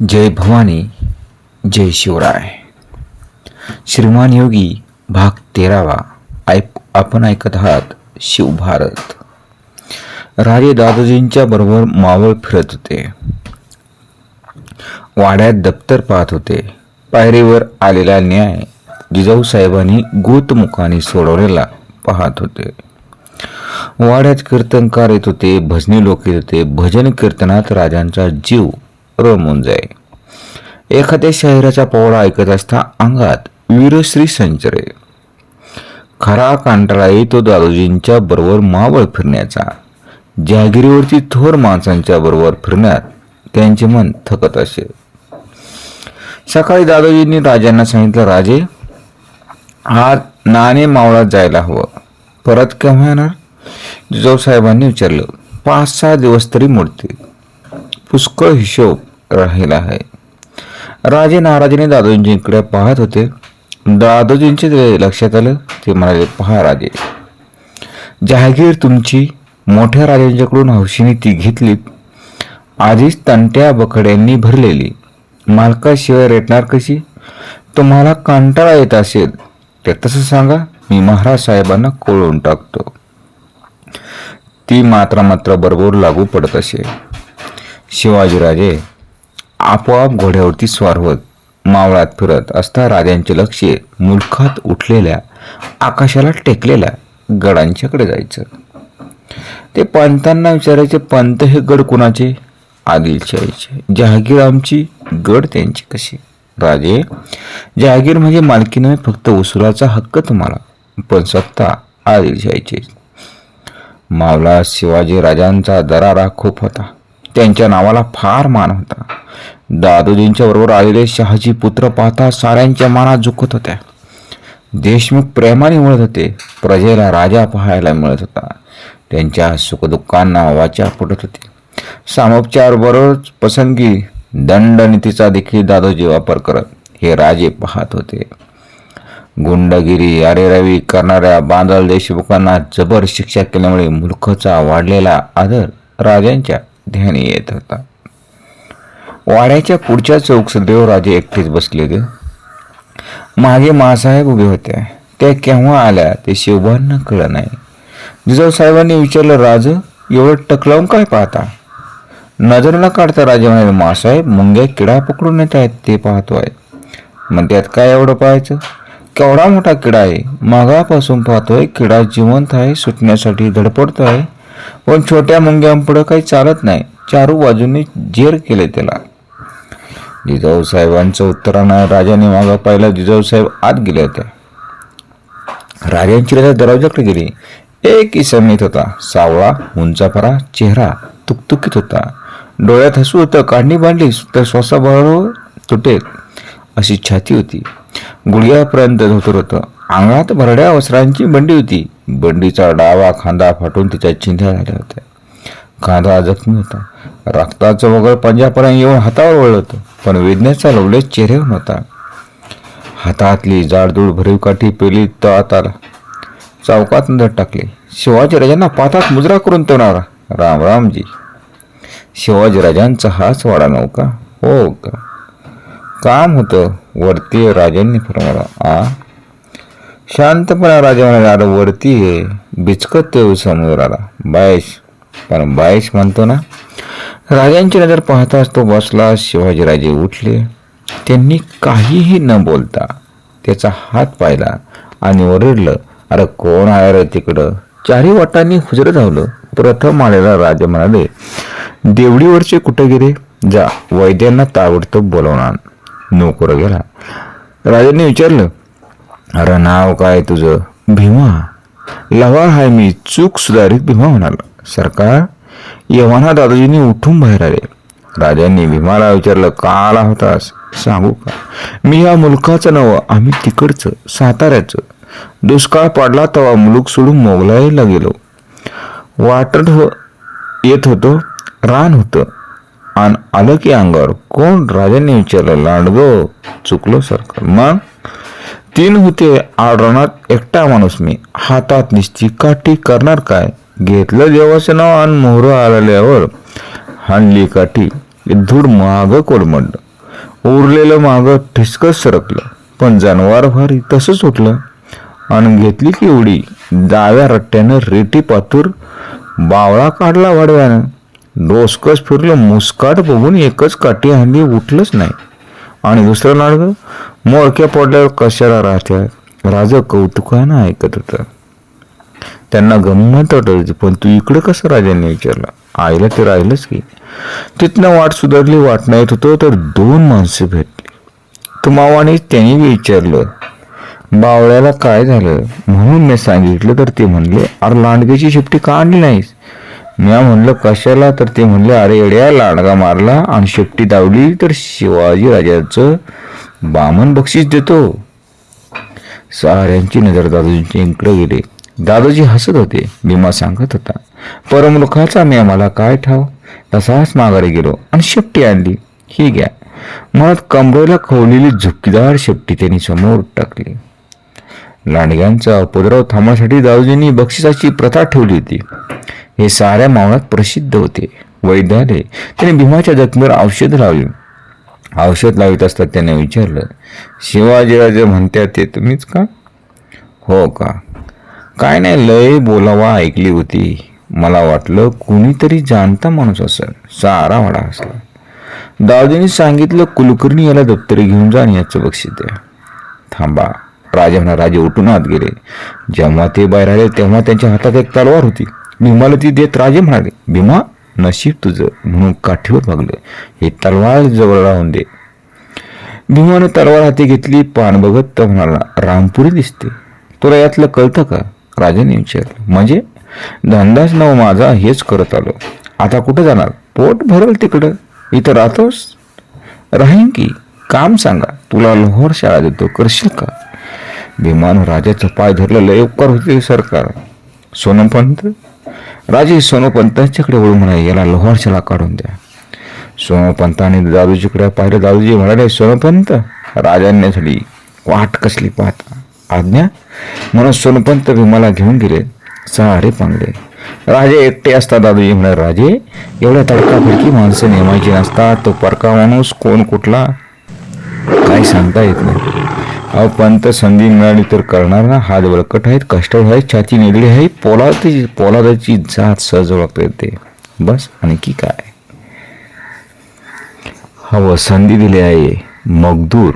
जय भवानी जय शिवराय. श्रीमान योगी भाग तेरावा. ऐक आपण ऐकत आहात शिवभारत राजे दादोजींच्या बरोबर मावळ फिरत होते. वाड्यात दप्तर पाहत होते. पायरीवर आलेला न्याय जिजाऊ साहेबांनी गोतमुखाने सोडवलेला पाहत होते. वाड्यात कीर्तनकार येत होते भजनी लोक येत होते भजन कीर्तनात राजांचा जीव रमून जाई एखाद्या शहराचा पोवळा ऐकत असता अंगात वीरश्री संचरे. खरा कांटाळा येतो दादोजींच्या बरोबर मावळ फिरण्याचा. जहागिरीवरती थोर माणसांच्या बरोबर फिरण्यात त्यांचे मन थकत असे. सकाळी दादोजींनी राजांना सांगितलं राजे आज नाणे मावळात जायला हवं. परत केव्हा येणार जिजाऊ साहेबांनी विचारलं पाच सहा दिवस तरी मोडतील. पुष्कळ हिशोब राहिला आहे. राजे नाराजीने दादोजींकडे पाहत होते. दादोजींचे ते लक्षात आलं. ते म्हणाले पहा राजे जहागीर तुमची मोठ्या राजांच्याकडून हौशीने ती घेतली. आधीच तंट्या बकड्यांनी भरलेली. मालकाशिवाय रेटणार कशी? तुम्हाला कंटाळा येत असेल तर तसं सांगा. मी महाराज साहेबांना कोळून टाकतो. ती मात्र मात्र बरोबर लागू पडत असे. शिवाजीराजे आपोआप घोड्यावरती स्वार होत मावळात फिरत असता राजांचे लक्ष मुलखात उठलेल्या आकाशाला टेकलेल्या गडांच्याकडे जायचं. ते पंतांना विचारायचे पंत हे गड कुणाचे? आदिलशाहीचे जहागीर आमची गड त्यांची कशी? राजे जहागीर म्हणजे मालकी नव्हे फक्त उसुराचा हक्क तुम्हाला पण सत्ता आदिलशाहीची मावला शिवाजी राजांचा दरारा खूप होता. त्यांच्या नावाला फार मान होता. दादोजींच्या बरोबर आलेले शहाजी पुत्र पाहता साऱ्यांच्या मानात झुकत होत्या. देशमुख प्रेमाने मिळत होते प्रजेला राजा पाहायला मिळत होता. त्यांच्या सुखदुःखांना वाचा फुटत होती. सामोपचार बरोबर पसंगी दंडनीतीचा देखील दादोजी वापर करत हे राजे पाहत होते. गुंडगिरी अरेरवी करणाऱ्या बांदल देशमुखांना जबर शिक्षा केल्यामुळे मुलखचा वाढलेला आदर राजांच्या ध्यानी येत होता. वाड्याच्या पुढच्या चौक राजे एकटेच बसले होते मागे मासाहेब उभे होते. त्या केव्हा आल्या ते शिवबांना कळलं नाही. जिजाऊ साहेबांनी विचारलं राज एवढं टकलावून काय पाहता? नजर न काढता राजे म्हणाले मासाहेब मुंग्या किडा पकडून येत आहेत ते पाहतोय. मग त्यात काय एवढं पाहायचं? केवढा मोठा किडा आहे. मागापासून पाहतोय किडा जिवंत आहे सुटण्यासाठी धडपडतो आहे पण छोट्या मुंग्यांपुढं काही चालत नाही. चारू बाजूंनी जेर केले त्याला. जिजाऊ साहेबांचं उत्तरानं राजाने मागं पाहिलं. जिजाऊ साहेब आत गेले होते. राजांची राजा दरवाजाकडे गेली. एक इसम येत होता. सावळा उंचाफरा चेहरा तुकतुकीत होता. डोळ्यात हसू होतं. काढणी बांधली. तर श्वासाबरोबर तुटेल अशी छाती होती. गुडघ्यापर्यंत धोतर होतं. अंगणात भरड्या वस्त्रांची बंडी होती. बंडीचा डावा खांदा फाटून तिच्या चिंध्या झाल्या होत्या. खांदा जखमी होता रक्ताचं वगळ पंजापर्यंत येऊन हातावर वळलं होतं पण वेदनेचा लवलेच चेहऱ्यावर नव्हता हातातली जाडजूड भरीव काठी पेली तळात आला. चौकात नजर टाकली. शिवाजी राजांना पातात मुजरा करून तोणार राम रामजी. शिवाजी राजांचा हाच वाडा नव्हता हो का? काम होतं. वरती राजांनी फरमाला आ? शांतपणा राजा म्हणाला अरे वरती आहे बिचकत ते समुद्राला बायश पण बायश म्हणतो ना राजांची नजर पाहताच तो बसला शिवाजीराजे उठले. त्यांनी काहीही न बोलता त्याचा हात पाहिला आणि ओरडलं अरे कोण आहे रे तिकडं? चारी वाटांनी हुजरं धावलं. प्रथम आलेला राजा म्हणाले देवडीवरचे कुठं गेले? जा वैद्यांना ताबडतोब बोलवणार नोकर गेला. राजांनी विचारलं अरे नाव काय तुझं? भीमा. लवाळ हाय मी चूक सुधारित भीमा म्हणाला. सरकार यव्हाना दादाजींनी उठून बाहेर आले. राजांनी भीमाला विचारलं का आला होतास? सांगू का? मी या मुलकाचं नव आम्ही तिकडचं साताऱ्याचं. दुष्काळ पडला तेव्हा मुलूक सोडून मोगलाईला गेलो. वाटत हो येत होतो रान होतं. आणि आलं की अंगावर. कोण? राजांनी विचारलं लांडगो चुकलो सरकार. मग? तीन होते आडरणात एकटा माणूस मी. हातात निश्चित काठी करणार काय? घेतलं देवाचं नाव आणि मोहरं आल्यावर हाणली काठी. धूड माग कोलमडलं. उरलेलं मागं ठिसकच सरकलं. पण जनावर भारी तसंच उठलं. आणि घेतली की उडी. डाव्या रट्ट्यानं रेटी पातूर बावळा काढला वाडव्यानं. डोसकच फिरलं मुस्काट बघून एकच काठी हल्ली उठलंच नाही. आणि दुसरं नाडगं मोळक्या पडल्यावर कशाला राहत्या राजा कौतुकानं ऐकत होतं. त्यांना गंमत वाटत पण तू इकडं कसं राजाने विचारलं? आईला ते राहिलंच की. तिथनं वाट सुधारली वाट नाही होतो तर दोन माणसं भेटली. तुमावाने त्यांनी विचारलं बावळ्याला काय झालं? म्हणून मी सांगितलं तर ते म्हणले अरे लांडग्याची शेपटी का आणली नाहीस? मी म्हणलं कशाला? तर ते म्हणले अरे एड्या लांडगा मारला आणि शेपटी दावली तर शिवाजी राजाचं बामन बक्षीस देतो. साऱ्यांची नजर दादूजींच्या इकडे गेली. दादाजी हसत होते. भीमा सांगत होता परमलोकाचा मी आम्हाला काय ठाव? तसाच माघारी गेलो आणि शेपटी आणली. ही घ्या. मनात कंबरेला खवलेली झुपकीदार शेपटी त्यांनी समोर टाकली. लांडग्यांचा उपद्रव थांबण्यासाठी दादोजींनी बक्षिसाची प्रथा ठेवली होती. हे साऱ्या मावळात प्रसिद्ध होते. वैद्यालय त्याने भीमाच्या जखमेवर औषध लावली. औषध लावित असतात त्याने विचारलं. शिवाजीराजे म्हणतात ते तुम्हीच का? हो का. काय नाही लय बोलावा ऐकली होती. मला वाटलं कुणीतरी जाणता माणूस असेल. सारा वाडा असला. दादाजींनी सांगितलं कुलकर्णी याला दप्तरी घेऊन जा आणि याचं बक्षीस द्या. थांबा राजा म्हणा राजे उठून आत गेले. जेव्हा ते बाहेर आले तेव्हा त्यांच्या हातात एक तलवार होती. भीमाला ती देत राजे म्हणाले भीमा नशीब तुझं म्हणून काठीवर भागलं हे तलवार जवळ राहून दे. भीमानं तलवार हाती घेतली पान बघत तर म्हणाला रामपुरी दिसते. तुला यातलं कळतं का? राजाने विचारलं. म्हणजे? धंदाच नव माझा हेच करत आलो. आता कुठं जाणार? पोट भरल तिकडं. इथं राहतोस? राहीन की? काम सांगा. तुला लोहर शाळा देतो. करशील का? भीमान राजाचं पाय धरलं. लय उपकार होते सरकार. सोनमपंत? राजे सोनोपंतांच्याकडे वळून म्हणाले याला लोहारशाला काढून द्या. सोनोपंतांनी दादूजीकडे पाहिलं. दादूजी म्हणाले सोनोपंत राजांनी झाली वाट कसली पाहता. आज्ञा? म्हणून सोनपंत भीमाला घेऊन गेले. सारे पांगले. राजे एकटे असतात दादूजी म्हणाले राजे एवढ्या तडकाफडकी माणसं नेमायची नसतात. तो परका माणूस कोण कुठला? काही सांगता येत नाही. अहो पंत संधी मिळाली तर करणार ना. हात बळकट आहेत कष्ट आहेत छाती निगडी आहे. पोलादाची पोलादाची जात सहज ओळखता येते बस आणखी काय? हवं संधी दिली आहे. मगदूर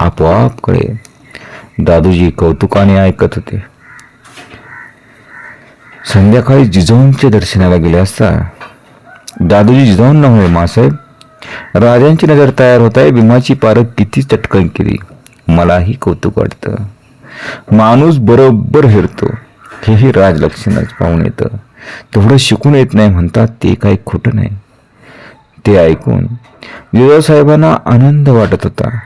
आपोआप कळे दादूजी कौतुकाने ऐकत होते. संध्याकाळी जिजाऊंच्या दर्शनाला गेले असता दादूजी जिजाऊन नव्हे मासाहेब राजांची नजर तयार होत आहे. भीमाची पारख किती चटकन केली. मलाही कौतुक वाटतं. माणूस बरोबर हिरतो. हेही राजलक्षणच पाहून येतं. तेवढं शिकून येत नाही म्हणतात ते काही खोटं नाही. ते ऐकून विजयसाहेबांना आनंद वाटत होता.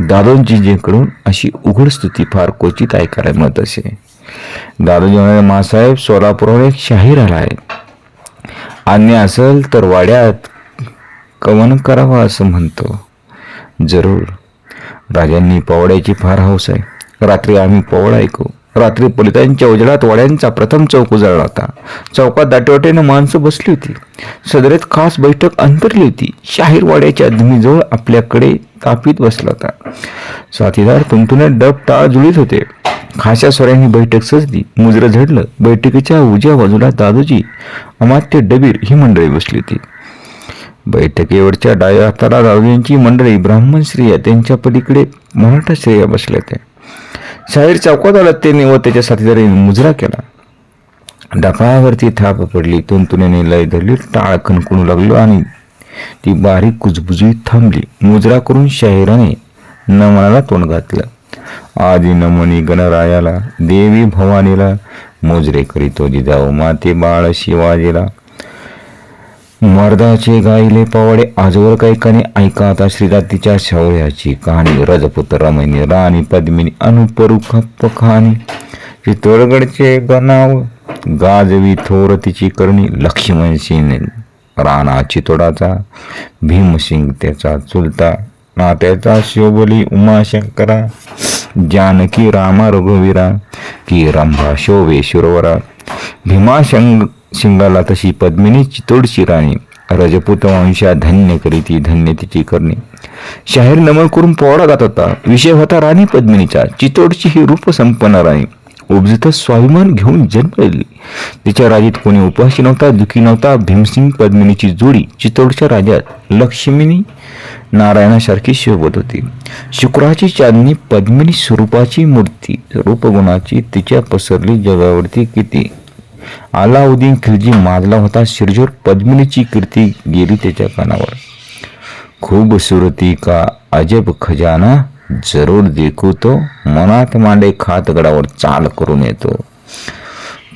दादोजींकडून अशी उघड स्तुती फार क्वचित ऐकायला मिळत असे. दादोजी म्हणाले मासाहेब सोलापूरवर एक शाहीर आला आहे. आज्ञा असेल तर वाड्यात कवन करावा असं म्हणतो. जरूर. राजांनी पवड्याची फार हौस आहे. रात्री आम्ही पवडा ऐकू. रात्री पोलिसांच्या उजळात वाड्यांचा प्रथम चौक उजळला होता. चौकात दाटेवाटेनं माणसं बसली होती. सदरेत खास बैठक अंतरली होती. शाहीर वाड्याच्या धुमीजवळ आपल्याकडे तापीत बसला होता. साथीदार तुंतुने डब टाळ जुळीत होते. खाशा स्वरांनी बैठक सजली. मुजरं झडलं. बैठकीच्या उजव्या बाजूला दादोजी अमात्य डबीर ही मंडळी बसली होती. बैठकीवरच्या डाव्या हाताला रावजींची मंडळी ब्राह्मण स्त्रिया त्यांच्या पलीकडे मराठा स्त्रिया बसल्या होत्या शाहीर चौकात आला त्यांनी व त्याच्या साथीदाराने मुजरा केला. डफावरती थाप पडली तुंतुनेने लय धरली टाळ खणकुणू लागलो आणि ती बारीक कुजबुजी थांबली. मुजरा करून शाहिराने नमनाला तोंड घातलं. आदि नमनी गणरायाला देवी भवानीला मोजरे करीतो जिजाऊ माते बाळ शिवाजीला मर्दाचे गायले पवाडे आजवर कैकाने ऐका आता श्रीरातीच्या शौर्याची कहाणी. रजपुत्र रमणी राणी पद्मिनी अनुपरुख कहाणी चित्तोडगडचे गणाव गाजवी थोर तिची करणी लक्ष्मण सिंह राणा चितोडाचा भीमसिंग त्याचा चुलता नात्याचा शोभली उमाशंकरा जानकी रामा रघुवीरा की रंभा शोभे शुरवरा भीमा शिंगाला तशी पद्मिनी चितोडची राणी. रजपूत वंशा धन्य करीती धन्य तिची करणे. शाहीर नमन करून पोवाडा गात होता. विषय होता राणी पद्मिनीचा. चितोडची ही रूप संपन्न राणी. उपजित स्वाभिमान घेऊन जन्मलेली. तिच्या राजीत कोणी उपाशी नव्हता दुखी नव्हता. भीमसिंग पद्मिनीची जोडी चितोडच्या राज्यात लक्ष्मीनी नारायणासारखी शोभत होती. शुक्राची चांदणी पद्मिनी स्वरूपाची मूर्ती. रूपगुणाची तिच्या पसरली जगावरती किती? अलाउद्दीन खिलजी माजला होता. शिरजोर पद्मिनीची कीर्ती गेली त्याच्या कानावर. खूप सुरती का अजब खजाना जरूर देखू तो. मनात मांडे खात गडावर चाल करून येतो.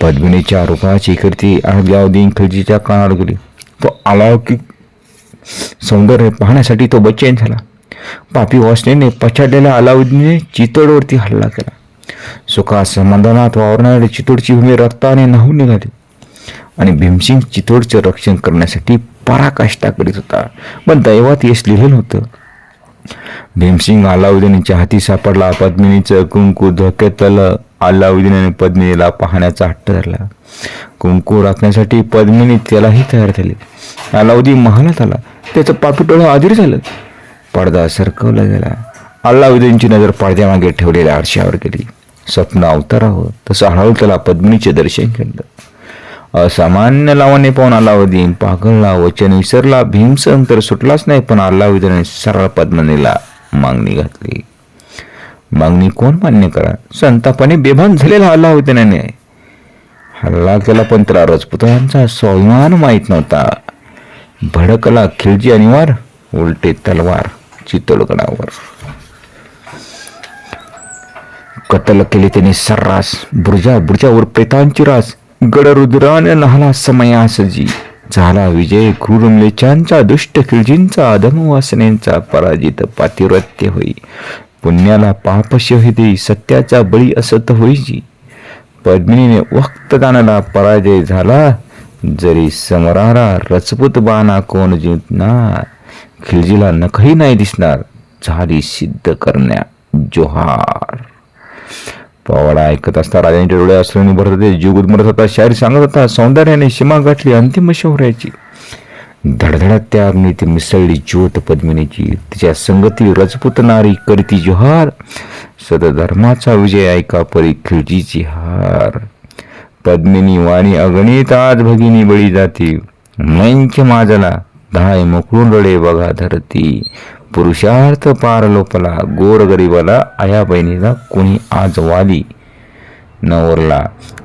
पद्मिनीच्या रूपाची कीर्ती अलाउद्दीन खिलजीच्या कानावर गेली. तो अलौकिक सौंदर्य पाहण्यासाठी तो बच्चैन झाला. पापी वासनेने पछाडलेल्या अलाउद्दीनने चितोडवरती हल्ला केला. सुखा समाधानात वावरणारी चितोडची भूमी रक्ताने नाहून निघाली आणि भीमसिंग चितोडचे रक्षण करण्यासाठी पराकाष्ठा करीत होता पण दैवात यश लिहिलेलं होतं भीमसिंग अलाउद्दीनच्या हाती सापडला पद्मिनीचं कुंकू धोक्यातलं आलं पद्मिनीला पाहण्याचा हट्ट धरला कुंकू राखण्यासाठी पद्मिनी त्यालाही तयार झाली अलाउद्दीन महालात आला त्याचं पापीटोळं आधीर झालं पडदा सरकवला गेला अल्लाउद्दीनची नजर पडद्यामागे ठेवलेल्या आरशावर गेली स्वप्न अवतारावं तसं हळूहळू त्याला पद्मिनीचे दर्शन घडलं असामान्य लावाने पाहून अल्लाउद्दीन पागळला वचन विसरला. भीमसन तर सुटलाच नाही पण अल्लाउद्दीनने सरळ पद्मनीला मागणी घातली. मागणी कोण मान्य करा? संतापाने बेभान झालेला अल्लाउद्दीनाने हल्ला केला पण त्याला राजपुत्रांचा स्वाभिमान माहीत नव्हता. भडकला खिळजी अनिवार उलटे तलवार चितोडगडावर. कतल केले त्याने सर्रास. बुर्जा बुर्जावर प्रेतांची रास गडरुद्राने नहाला समयासजी झाला विजय क्रूरमलेचांचा दुष्ट खिळजींचा अधमवासनेंचा पराजित पातिव्रत्य होई. पुण्याला पापशह देई सत्याचा बळी असत होईजी पद्मिनीने वक्तदानाला पराजय झाला. जरी समरारा रजपूत बाणा कोण जिंकणार? खिलजीला नखही नाही दिसणार. झाली सिद्ध करण्या जोहार. पवाडा ऐकत असता राजांच्या डोळे असल्याने भरत होते. जीव गुदमरत होता शाहीर सांगत होता सौंदर्याने सीमा गाठली अंतिम शौर्याची. धडधडत त्या अग्नीत मिसळली ज्योत पद्मिनीची. तिच्या संगती रजपूत नारी करती जोहार. सदधर्माचा विजय ऐका परी खिळजीची हार. पद्मिनी वाणी अगणित आज भगिनी बळी जाती. मैंख्य माजला. धाय मोकळून रडे बघा धरती पुरुषार्थ पार लोपला गोर आया बहिणीला कोणी आज वाली नवरला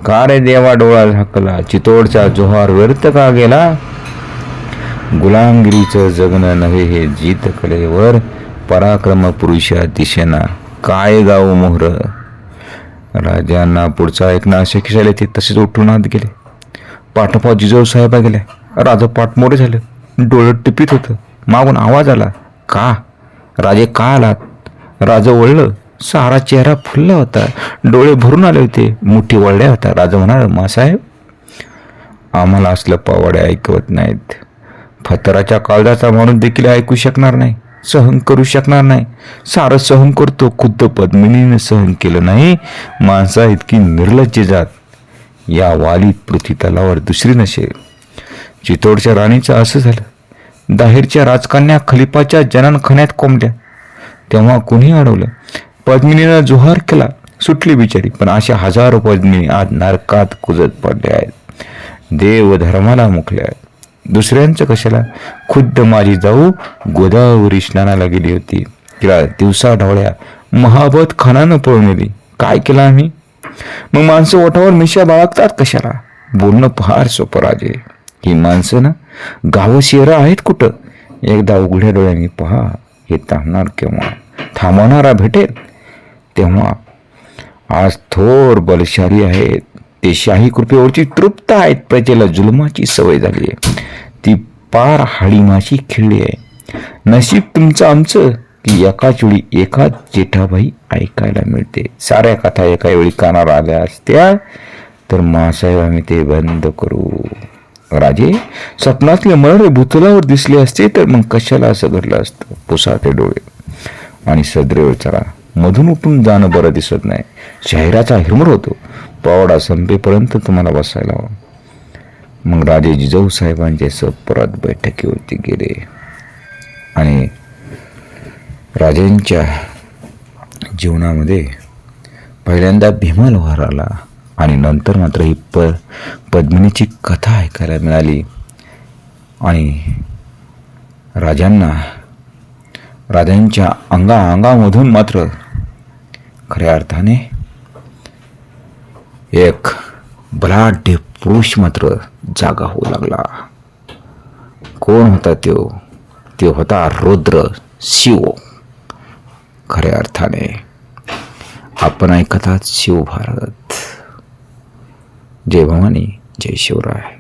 का रे देवा डोळा झाकला चितोडचा जोहार व्यर्थ का गेला गुलामगिरीचं जगणं नव्हे हे जीत कलेवर पराक्रम पुरुषा दिशेना काय गाव मोहर राजांना पुढचा ऐकणं अशक्य झाले ते तसेच उठून आत गेले पाठोपाठ जिजाऊ साहेबा गेले राजा पाठमोरे झालं डोळं टिपीत होतं. मागून आवाज आला. का? राजे का आलात? राजा वळलं सारा चेहरा फुलला होता. डोळे भरून आले होते. मुठी वळल्या होता राजा म्हणाल मासाहेब आम्हाला असलं पावाडे ऐकवत नाहीत. फतराच्या काळजाचा माणूस देखील ऐकू शकणार नाही सहन करू शकणार नाही. सारं सहन करतो. खुद्द पद्मिनीनं सहन केलं नाही. माणसा इतकी निर्लज्ज जात. या वालीत पृथ्वी तलावर दुसरी नसेल. चितोडच्या राणीचं असं झालं. दाहेरच्या राजकन्या खलिपाच्या जनानखान्यात कोंबल्या. तेव्हा कुणी अडवलं. पद्मिनीनं जोहार केला. सुटली बिचारी. पण अशा हजारो पद्मिनी आज नरकात कुजत पडल्या आहेत. देव धर्माला मुकल्या आहेत. दुसऱ्यांचं कशाला? खुद्द माझी जाऊ गोदावरी स्नानाला गेली होती. तिला दिवसा ढवळ्या महाबत खानानं पळून नेली. काय केलं आम्ही? मग माणसं ओठावर मिशा बाळगतात कशाला? बोलणं फार सोपं राजे. ही माणसं ना गावं शहरं आहेत कुठं? एकदा उघड्या डोळ्यांनी पहा हे थांबणार केव्हा? थांबवणारा भेटेल? तेव्हा आज थोर बलशाली आहेत. ते शाही कृपेवरची तृप्त आहेत. प्रजेला जुलमाची सवय झाली आहे. ती पार हाडीमाशी खेळली आहे. नशीब तुमचं आमचं. की एकाच वेळी एकाच जेठाबाई ऐकायला मिळते. साऱ्या कथा एका वेळी कानावर आल्या असत्या तर मासाहेब आम्ही ते बंद करू. राजे स्वप्नातले मरण भूतलावर दिसले असते तर मग कशाला असं घडलं असतं? पुसाटे डोळे. आणि सद्रेव चला मधून उठून जाणं बरं दिसत नाही. शहराचा हिरमर होतो. पावडा संपेपर्यंत तुम्हाला बसायला हवा. मग राजे जिजाऊ साहेबांच्या परत बैठकीवरती गेले. आणि राजेंच्या जीवनामध्ये पहिल्यांदा भीमलोहार आला. आणि नंतर मात्र ही प पद्मिनीची कथा ऐकायला मिळाली. आणि राजांना राजांच्या अंगा अंगामधून मात्र खऱ्या अर्थाने एक बलाढ्य पुरुष मात्र जागा होऊ लागला. कोण होता तो? तो होता रुद्र शिव. खऱ्या अर्थाने आपण ऐकतात शिवभारत जय भवानी जय शिवराय.